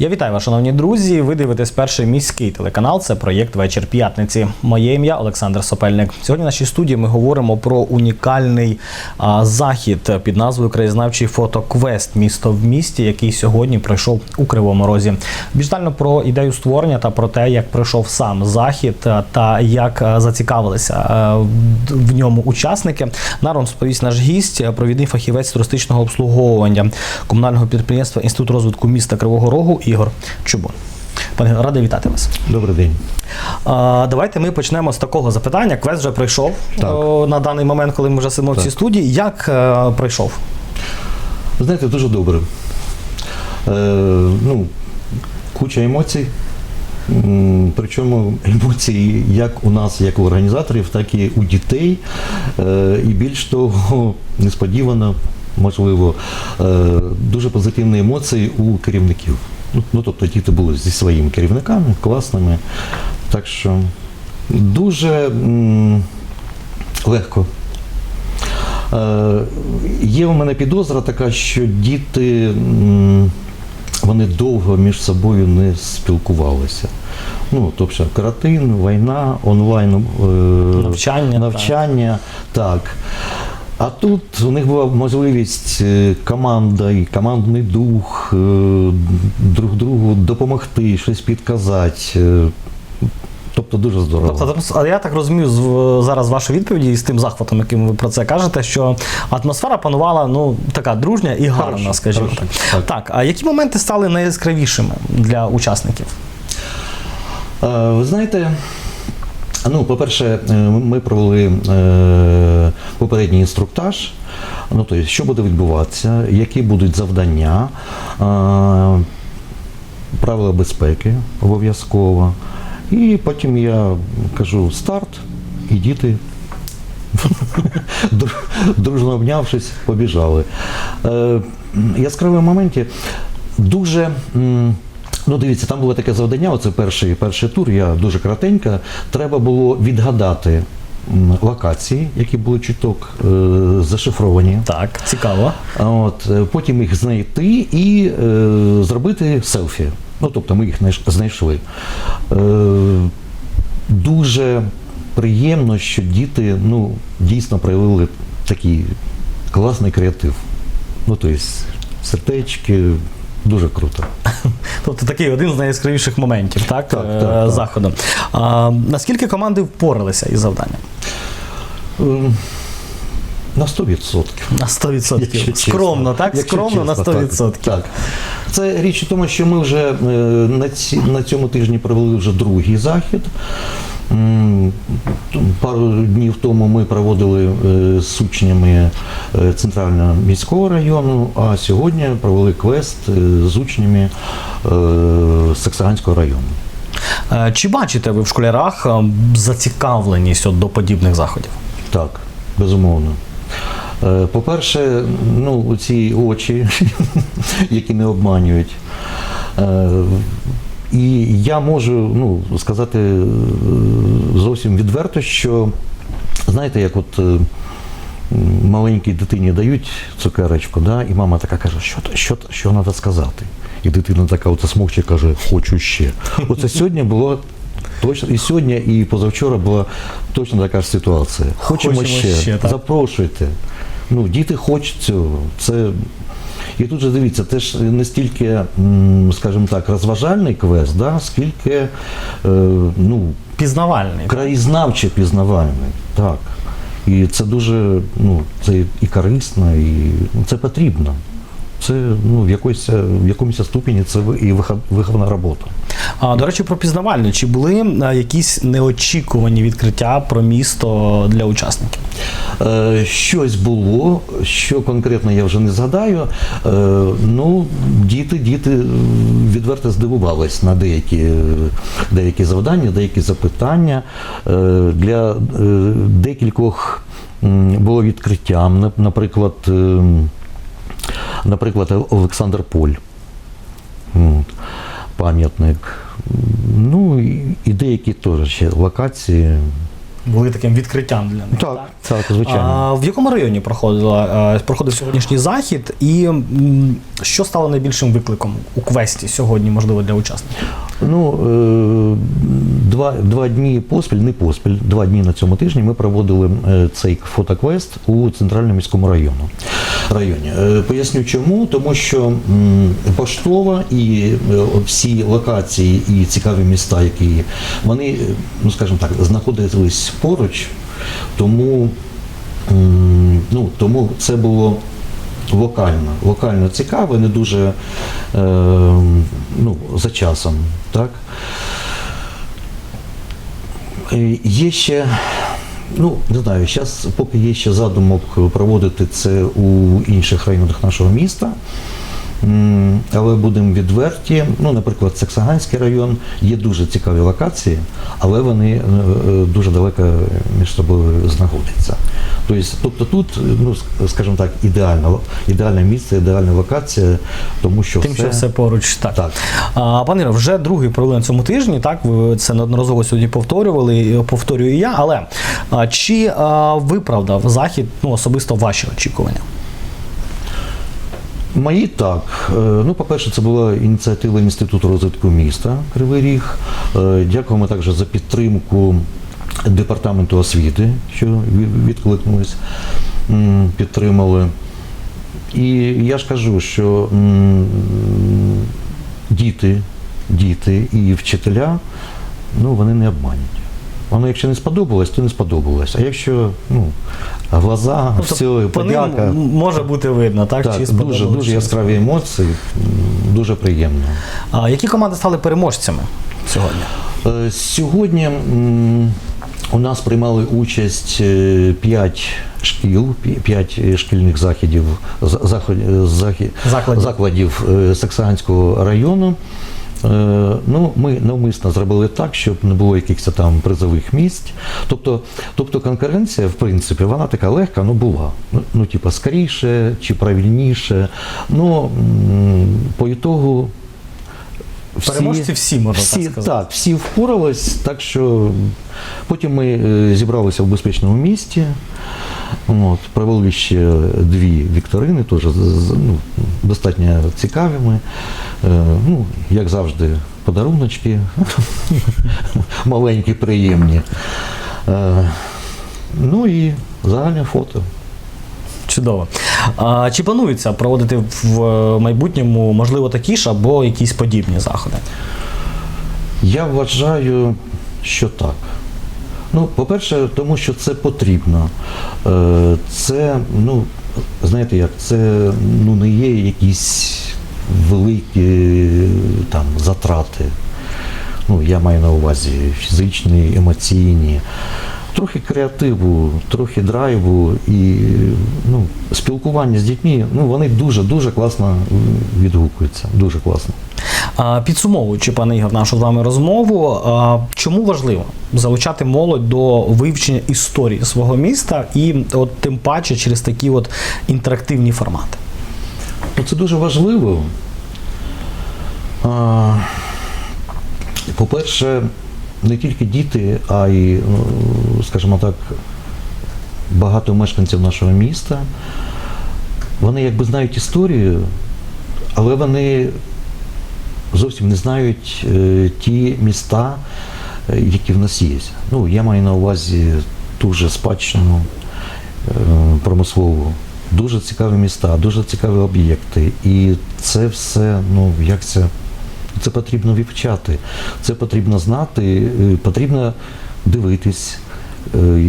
Я вітаю вас, шановні друзі. Ви дивитесь перший міський телеканал. Це проєкт Вечір п'ятниці. Моє ім'я Олександр Сопельник. Сьогодні в нашій студії ми говоримо про унікальний а, захід під назвою Краєзнавчий фотоквест Місто в місті, який сьогодні пройшов у Кривому Розі. Більш детально про ідею створення та про те, як пройшов сам захід та як зацікавилися в- ньому учасники. Нам розповість наш гість, провідний фахівець туристичного обслуговування комунального підприємства Інститут розвитку міста Кривого Рогу Ігор Чубун. Пане радий вітати вас. Добрий день. А, давайте ми почнемо з такого запитання. Квест вже пройшов Так. о, на даний момент, коли ми вже сидимо в цій студії. Як е, пройшов? Знаєте, дуже добре. Е, ну, куча емоцій. Причому емоції як у нас, як у організаторів, так і у дітей. Е, І більш того, несподівано, можливо, е, дуже позитивні емоції у керівників. Ну, Ну, тобто діти були зі своїми керівниками, класними. Так що дуже м, легко Е, Є у мене підозра така, що діти м, вони довго між собою не спілкувалися. Ну, тобто карантин, війна, онлайн е, Навчання, навчання так. А тут у них була можливість е, команда і командний дух, е, друг другу допомогти, щось підказати. е, Тобто дуже здорово. Тобто, а я так розумію, з зараз вашої відповіді і з тим захватом, яким ви про це кажете, що атмосфера панувала ну така дружня і гарна, Хорошо, скажімо хорошо, так. так. Так, а які моменти стали найяскравішими для учасників? Е, Ви знаєте, ну, по-перше, е, ми провели е, попередній інструктаж. Ну, тобто, що буде відбуватися, які будуть завдання, е, правила безпеки обов'язково. І потім я кажу старт, і діти дружно обнявшись, побіжали. Яскраві моменті дуже. Ну, дивіться, там було таке завдання, оце перший, перший тур, я дуже коротенько. Треба було відгадати локації, які були чуток е, зашифровані. Так, цікаво. От, е, потім їх знайти і е, зробити селфі. Ну, тобто ми їх знайшли. Е, дуже приємно, що діти ну, дійсно проявили такий класний креатив. Ну, тобто, сердечки, дуже круто. Тобто такий один з найяскравіших моментів, так, Так, е, так, так. заходу. А, наскільки команди впоралися із завданням? На 100%. На 100%. Якщо чесно. Скромно, так? Якщо Скромно на 100%. Так, так. Це річ у тому, що ми вже е, на, ці, на цьому тижні провели вже другий захід. Пару днів тому ми проводили е, з учнями е, центрального міського району, а сьогодні провели квест з учнями Саксаганського району. Чи бачите ви в школярах зацікавленість от до подібних заходів? Так, безумовно. Е, По-перше, ну, ці очі, які не обманюють. Е, І я можу ну, сказати е, зовсім відверто, що знаєте, як от маленькій дитині дають цукерочку, да, і мама така каже, що, що, що треба сказати. І дитина така оце смокче каже, хочу ще. Оце сьогодні було точно, і сьогодні, і позавчора була точно така ж ситуація. Хочемо, Хочемо ще, ще, запрошуйте. Ну, діти хочуть цього. Це... І тут же дивіться, це ж не стільки, скажімо так, розважальний квест, да, скільки е, ну, Пізнавальний. краєзнавче пізнавальний. Так. І це дуже, ну, це і корисно, і ну, це потрібно. Це ну, в, якоїсь, в якомусь ступені це і вихов- виховна робота. А, до речі, про пізнавальний. Чи були е, якісь неочікувані відкриття про місто для учасників? Е, Щось було, що конкретно я вже не згадаю. Е, Ну, діти, діти е, відверто здивувались на деякі, е, деякі завдання, деякі запитання. Е, Для е, декількох було відкриттям, Нап- наприклад, е, наприклад, Олександр Поль. Пам'ятник. Ну і- деякі теж локації. Були таким відкриттям для них. Так, так, звичайно. А, в якому районі проходила, е, проходив сьогоднішній захід, і м, що стало найбільшим викликом у квесті сьогодні, можливо, для учасників? Ну, е, два, два дні поспіль, не поспіль, два дні на цьому тижні ми проводили е, цей фотоквест у центральному міському району. районі. Поясню чому, тому що поштова і всі локації і цікаві міста, які вони, ну скажімо так, знаходились поруч, тому, ну, тому це було локально, локально цікаво, не дуже е, ну, за часом. Так? Е, Є ще, ну не знаю, зараз поки є ще задумок проводити це у інших районах нашого міста. Але будемо відверті. Ну, наприклад, Саксаганський район є дуже цікаві локації, але вони е, е, дуже далеко між собою знаходяться. Тобто, тобто тут, ну ск- скажімо так, ідеально, ідеальне місце, ідеальна локація, тому що Тим, все, що все поруч. Так. так. А, пане вже другий на цьому тижні, так, ви це неодноразово сьогодні повторювали, повторюю і я. Але а, чи а, виправдав захід ну, особисто ваші очікування? Мої так. Е, Ну, по-перше, це була ініціатива Інституту розвитку міста Кривий Ріг. Е, Дякуємо також за підтримку департаменту освіти, що відкликнулись, підтримали. І я ж кажу, що діти, діти і вчителя, ну, вони не обманять. Воно, якщо не сподобалось, то не сподобалось. А якщо ну, глаза, все, Тобто по подяка. може бути видно, так? Так, чи дуже, дуже яскраві емоції, дуже приємно. А, які команди стали переможцями сьогодні? Е, Сьогодні у нас приймали участь 5 шкіл, 5 шкільних заходів, за- заход- Закладів. закладів е, Саксаганського району. Е, Ну, ми навмисно зробили так, щоб не було якихось там призових місць. Тобто, тобто конкуренція, в принципі, вона така легка, ну була. Ну, ну типа, скоріше чи правильніше. Ну, по ітогу всі- Переможці всі, можна всі, так сказати. Так, всі впорались, так що потім ми е, зібралися в безпечному місті. От, провели ще дві вікторини, теж ну, достатньо цікавими. Е, ну, як завжди, подаруночки маленькі, приємні. Е, ну і загальне фото. Чудово. А, чи планується проводити в майбутньому, можливо, такі ж або якісь подібні заходи? Я вважаю, що так. Ну, по-перше, тому що це потрібно. Е, Це, ну, знаєте як, це ну, не є якісь великі там, затрати. Ну, я маю на увазі фізичні, емоційні. Трохи креативу, трохи драйву і ну, спілкування з дітьми, ну, вони дуже-дуже класно відгукуються. Дуже класно. Підсумовуючи, пане Ігор, нашу з вами розмову, чому важливо залучати молодь до вивчення історії свого міста і от тим паче через такі от інтерактивні формати? Ну, це дуже важливо. По-перше, не тільки діти, а й, ну, скажімо так, багато мешканців нашого міста. Вони якби знають історію, але вони зовсім не знають е, ті міста, е, які в нас є. Ну, я маю на увазі ту же спадщину е, промислову. Дуже цікаві міста, дуже цікаві об'єкти. І це все, ну як це, це потрібно вивчати, це потрібно знати, потрібно дивитись,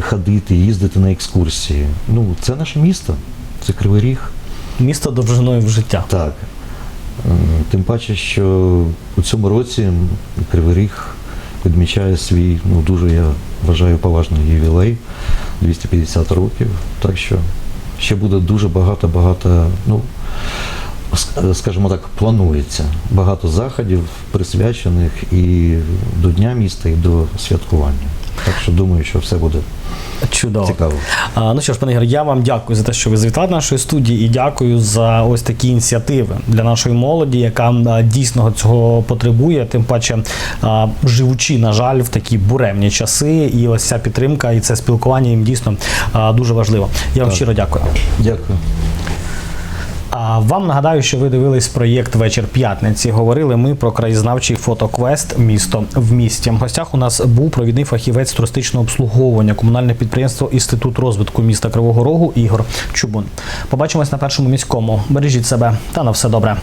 ходити, їздити на екскурсії. Ну, це наше місто, це Кривий Ріг. Місто довжиною в життя. Так. Тим паче, що у цьому році Кривий Ріг відмічає свій, ну дуже я вважаю, поважний ювілей 250 років. Так що ще буде дуже багато-багато, ну, скажімо так, планується багато заходів, присвячених і до Дня міста, і до святкування. Так що думаю, що все буде Чудово. цікаво. А, ну що ж, пане Ігор, я вам дякую за те, що ви завітали до нашої студії, і дякую за ось такі ініціативи для нашої молоді, яка дійсно цього потребує. Тим паче, а, живучи, на жаль, в такі буремні часи, і ось ця підтримка і це спілкування їм дійсно а, дуже важливо. Я вам Так. щиро дякую. Дякую. А вам нагадаю, що ви дивились проєкт Вечір п'ятниці. Говорили ми про краєзнавчий фотоквест Місто в місті. В гостях у нас був провідний фахівець туристичного обслуговування, комунальне підприємство Інститут розвитку міста Кривого Рогу Ігор Чубун. Побачимось на першому міському. Бережіть себе та на все добре.